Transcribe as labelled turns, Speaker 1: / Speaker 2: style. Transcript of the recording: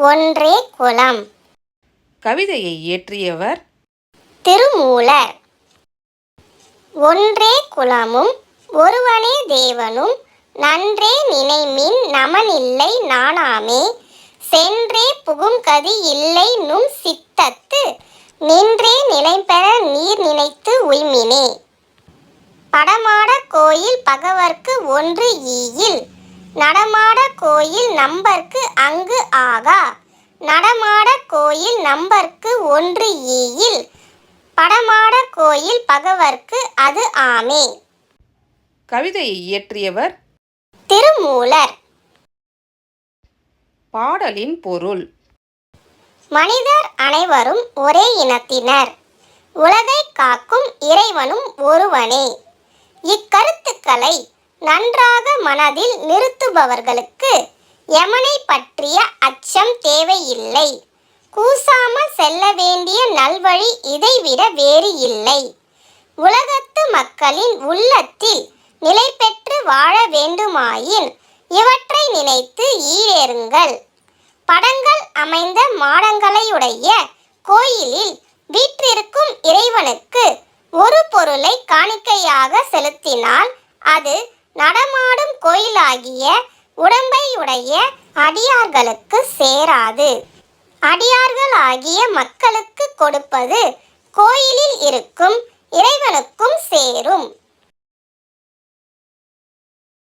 Speaker 1: ஒன்றே குலம்.
Speaker 2: கவிதையை இயற்றியவர்
Speaker 1: திருமூலர். ஒன்றே குலமும் ஒருவனே தேவனும் நன்றே நினைமின் நமனில்லை நாணாமே சென்றே புகும்கதி இல்லை நும் சித்தத்து நின்றே நிலைபெற நீர் நினைத்து உய்மினே. படமாட கோயில் பகவர்க்கு ஒன்று ஈயில். நடமாட கோயில் நம்பர்க்கு அங்கு ஆகா. நடமாட கோயில் நம்பர்க்கு ஒன்று ஈயில். படமாட கோயில் பகவர்க்கு அது ஆமே.
Speaker 2: கவிதையை இயற்றியவர்
Speaker 1: திருமூலர்.
Speaker 2: பாடலின் பொருள்
Speaker 1: மனிதர் அனைவரும் ஒரே இனத்தினர். உலகை காக்கும் இறைவனும் ஒருவனே. இக்கருத்துக்களை நன்றாக மனதில் நிறுத்துபவர்களுக்கு யமனை பற்றிய அச்சம் தேவையில்லை. கூசாமல் செல்ல வேண்டிய நல்வழி இதைவிட வேறு இல்லை. உலகத்து மக்களின் உள்ளத்தில் நிலை பெற்று வாழ வேண்டுமாயின் இவற்றை நினைத்து ஈடேறுங்கள். படங்கள் அமைந்த மாடங்களையுடைய கோயிலில் வீற்றிருக்கும் இறைவனுக்கு ஒரு பொருளை காணிக்கையாக செலுத்தினால் அது நடமாடும் கோயிலாகிய உடம்பையுடைய அடியார்களுக்கு சேராது. அடியார்களாகிய மக்களுக்கு கொடுப்பது கோயிலில் இருக்கும் இறைவனுக்கும் சேரும்.